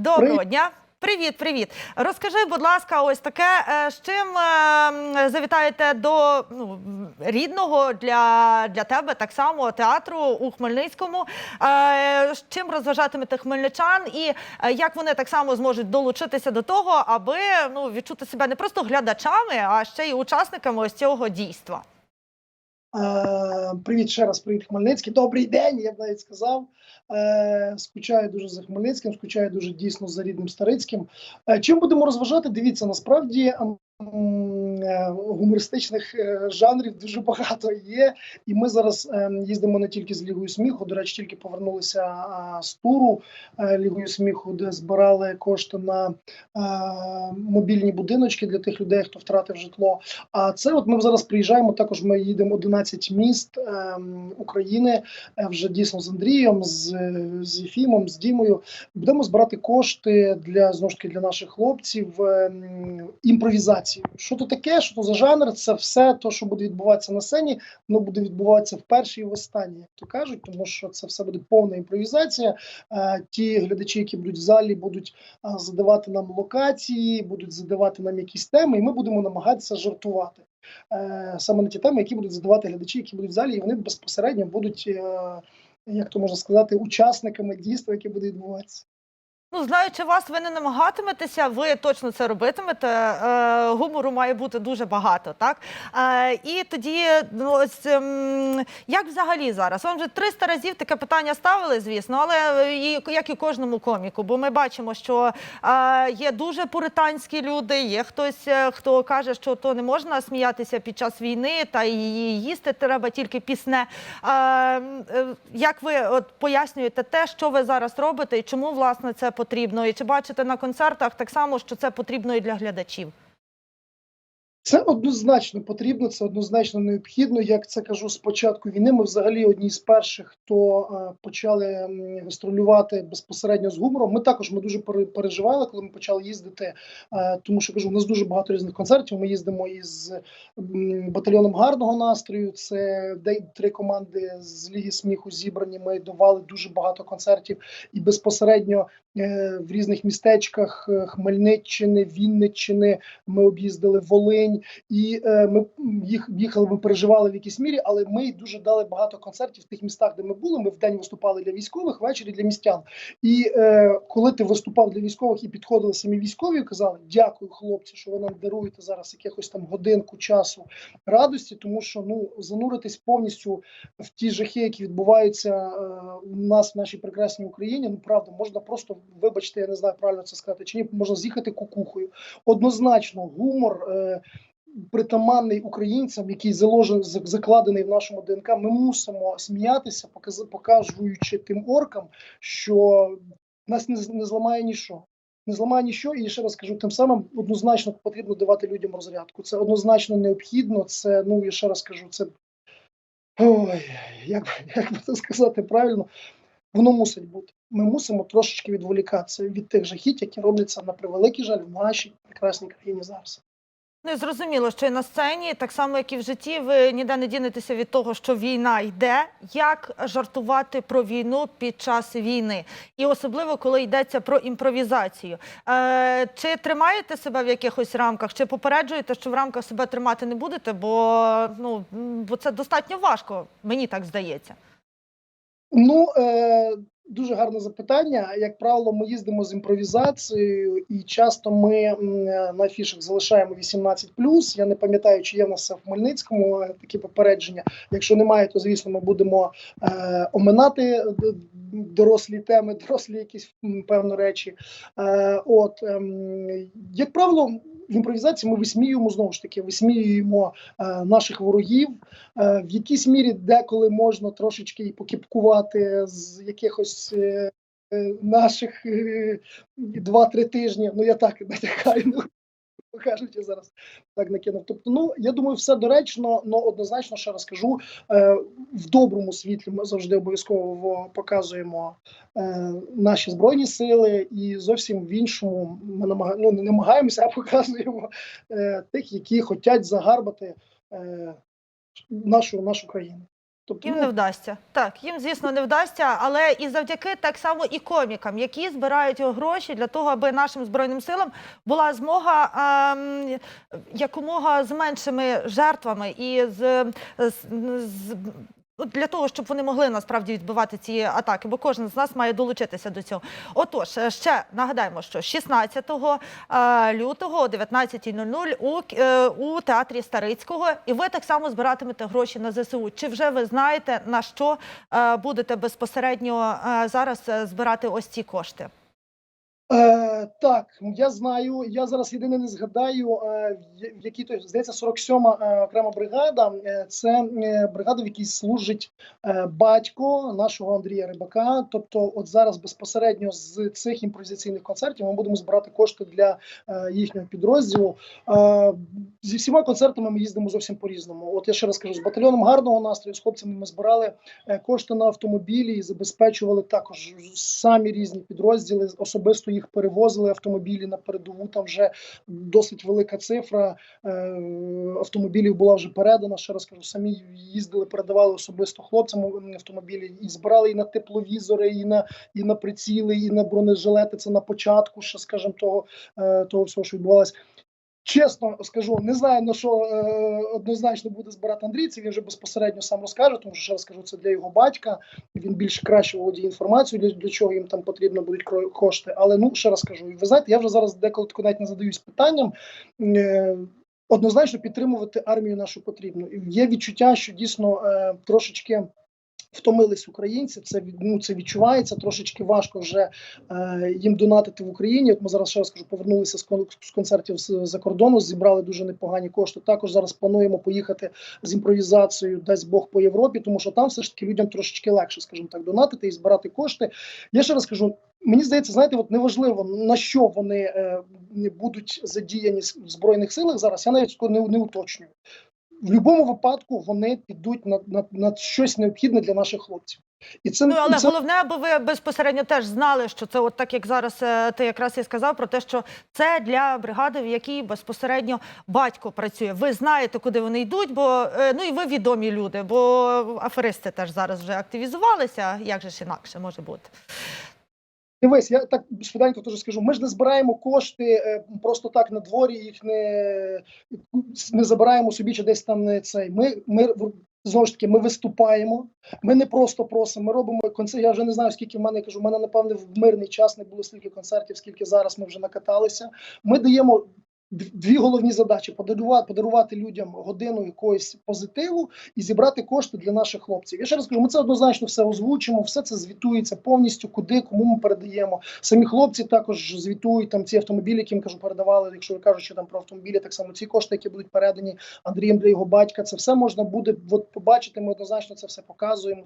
Доброго дня. Привіт, привіт. Розкажи, будь ласка, ось таке, е, з чим е, завітаєте до ну, рідного для, для тебе так само театру у Хмельницькому. Е, з Чим розважатимете хмельничан, і е, як вони так само зможуть долучитися до того, аби ну, відчути себе не просто глядачами, а ще й учасниками ось цього дійства. Е, Привіт ще раз, привіт, Хмельницький. Добрий день, я б навіть сказав. Е, Скучаю дуже за Хмельницьким, скучаю дуже дійсно за рідним Старицьким. Е, Чим будемо розважати? Дивіться, насправді гумористичних е, жанрів дуже багато є. І ми зараз е, їздимо не тільки з Лігою сміху. До речі, тільки повернулися з туру е, Лігою сміху, де збирали кошти на е, мобільні будиночки для тих людей, хто втратив житло. А це от ми зараз приїжджаємо. Також ми їдемо 11 міст ем, України е, вже дійсно з Андрієм, з, з Єфімом, з Дімою. Будемо збирати кошти для знову ж таки для наших хлопців. ем, імпровізації. Що то таке? Що то за жанр? Це все те, що буде відбуватися на сцені, воно буде відбуватися вперше і в останнє, як то кажуть, тому що це все буде повна імпровізація. Е, ті глядачі, які будуть в залі, будуть задавати нам локації, будуть задавати нам якісь теми, і ми будемо намагатися жартувати. Е, саме на ті теми, які будуть задавати глядачі, які будуть в залі, і вони безпосередньо будуть, е, як то можна сказати, учасниками дійства, яке буде відбуватися. Ну, знаючи вас, ви не намагатиметеся, ви точно це робитимете. Е, гумору має бути дуже багато, так? Е, і тоді, ну, ось, ем, як взагалі зараз? Вам вже 300 разів таке питання ставили, звісно, але і, як і кожному коміку, бо ми бачимо, що е, є дуже пуританські люди, є хтось, е, хто каже, що то не можна сміятися під час війни, та і їсти треба тільки пісне. Е, е, як ви от, пояснюєте те, що ви зараз робите, і чому власне це потрібно? І чи бачите на концертах так само, що це потрібно і для глядачів? Це однозначно потрібно, це однозначно необхідно. Як це кажу з початку війни, ми взагалі одні з перших, хто е, почали гастролювати безпосередньо з гумором. Ми також ми дуже переживали, коли ми почали їздити. е, тому що кажу, у нас дуже багато різних концертів. Ми їздимо із батальйоном гарного настрою. Це три команди з Ліги сміху зібрані. Ми давали дуже багато концертів і безпосередньо в різних містечках е, Хмельниччини, Вінниччини. Ми об'їздили Волинь, і е, ми їх їхали, ми переживали в якійсь мірі, але ми дуже дали багато концертів в тих містах, де ми були. Ми вдень виступали для військових, ввечері для містян. І е, коли ти виступав для військових і підходили самі військові, і казали: Дякую, хлопці, що ви нам даруєте зараз якихось там годинку часу радості, тому що ну зануритись повністю в ті жахи, які відбуваються е, у нас в нашій прекрасній Україні. Ну правда, можна просто вибачте, я не знаю правильно це сказати, чи ні, можна з'їхати кукухою. Однозначно, гумор. Е, Притаманний українцям, який заложений зак- закладений в нашому ДНК, ми мусимо сміятися, показуючи тим оркам, що нас не, не зламає ніщо. Не зламає ніщо, і ще раз кажу, тим самим однозначно потрібно давати людям розрядку. Це однозначно необхідно. Це ну я ще раз кажу, це ой, як, як би це сказати правильно, воно мусить бути. Ми мусимо трошечки відволікатися від тих жахіть, які робляться на превеликий жаль в нашій прекрасній країні зараз. Ну, і зрозуміло, що і на сцені, так само як і в житті, ви ніде не дінетеся від того, що війна йде. Як жартувати про війну під час війни, і особливо коли йдеться про імпровізацію. Е, чи тримаєте себе в якихось рамках, чи попереджуєте, що в рамках себе тримати не будете? Бо ну бо це достатньо важко, мені так здається. Ну е, дуже гарне запитання. Як правило, ми їздимо з імпровізацією, і часто ми е, на афішах залишаємо 18+. Я не пам'ятаю, чи є в нас в Хмельницькому е, такі попередження. Якщо немає, то звісно ми будемо е, оминати дорослі теми, дорослі якісь м, певно речі. Е, от ем, як правило. В імпровізації ми висміюємо знову ж таки, висміюємо е, наших ворогів, Е, В якійсь мірі деколи можна трошечки і покіпкувати з якихось е, е, наших е, два-три тижні. Ну я так натякаю. Я зараз так накинув. Тобто, ну я думаю, все доречно, але однозначно ще раз кажу, е, в доброму світлі ми завжди обов'язково показуємо е, наші збройні сили, і зовсім в іншому ми намага... ну, не намагаємося, а показуємо е, тих, які хочуть загарбати нашу нашу країну. Тобто, Їм ну, не вдасться. Так, їм, звісно, не вдасться, але і завдяки так само і комікам, які збирають гроші для того, аби нашим збройним силам була змога ем, якомога з меншими жертвами і з, з, з ну, для того, щоб вони могли насправді відбивати ці атаки, бо кожен з нас має долучитися до цього. Отож, е, ще нагадаємо, що 16 е, лютого о 19.00 у, е, у театрі Старицького, і ви так само збиратимете гроші на ЗСУ. Чи вже ви знаєте на що будете безпосередньо зараз збирати ось ці кошти? Е, так, я знаю. Я зараз єдине не згадаю, е, в якій то здається 47-ма е, окрема бригада. Е, це е, бригада, в якій служить е, батько нашого Андрія Рибака. Тобто, от зараз безпосередньо з цих імпровізаційних концертів ми будемо збирати кошти для е, їхнього підрозділу. Е, зі всіма концертами ми їздимо зовсім по різному. От я ще раз кажу, з батальйоном гарного настрою з хлопцями ми збирали е, кошти на автомобілі і забезпечували також самі різні підрозділи. Особисто їх перевозили автомобілі на передову. Там вже досить велика цифра е, автомобілів була вже передана. Ще раз кажу, самі їздили, передавали особисто хлопцям автомобілі і збирали і на тепловізори, і на і на приціли, і на бронежилети. Це на початку, ще скажімо, того, е, того всього, що відбувалося. Чесно скажу, не знаю на що е, однозначно буде збирати Андрій. Це він вже безпосередньо сам розкаже, тому що ще раз кажу, це для його батька. Він більш краще володіє інформацією, для, для чого їм там потрібно будуть кошти. Але ну ще раз кажу, ви знаєте, я вже зараз деколи навіть не задаюсь питанням. Е, однозначно підтримувати армію нашу потрібно. Є відчуття, що дійсно е, трошечки. Втомились українці, це ну, це відчувається. Трошечки важко вже е, їм донатити в Україні. От ми зараз ще раз кажу, повернулися з, кон- з концертів з за кордону, зібрали дуже непогані кошти. Також зараз плануємо поїхати з імпровізацією, дасть Бог по Європі, тому що там все ж таки людям трошечки легше, скажімо так, донатити і збирати кошти. Я ще раз кажу. Мені здається, знаєте, от неважливо на що вони е, будуть задіяні в збройних силах зараз. Я навіть не, не уточнюю. В будь-якому випадку вони підуть на, на, на щось необхідне для наших хлопців. І це Ну але і це головне, аби ви безпосередньо теж знали, що це, от так як зараз е, ти якраз і сказав про те, що це для бригади, в якій безпосередньо батько працює. Ви знаєте, куди вони йдуть, бо е, ну і ви відомі люди, бо аферисти теж зараз вже активізувалися. Як же ж інакше може бути? Дивись, я так швиденько теж скажу. Ми ж не збираємо кошти е, просто так на дворі, їх не, не забираємо собі чи десь там не цей. Ми, ми знову ж таки ми виступаємо. Ми не просто просимо. Ми робимо концерт. Я вже не знаю, скільки в мене я кажу. в мене напевне в мирний час не було стільки концертів, скільки зараз ми вже накаталися. Ми даємо. Дв- Дві головні задачі: подарувати, подарувати людям годину якогось позитиву і зібрати кошти для наших хлопців. Я ще раз кажу, ми це однозначно все озвучимо, все це звітується повністю, куди, кому ми передаємо. Самі хлопці також звітують там ці автомобілі, які їм кажу, передавали. Якщо ви що там про автомобілі, так само ці кошти, які будуть передані Андрієм для його батька. Це все можна буде от, побачити. Ми однозначно це все показуємо.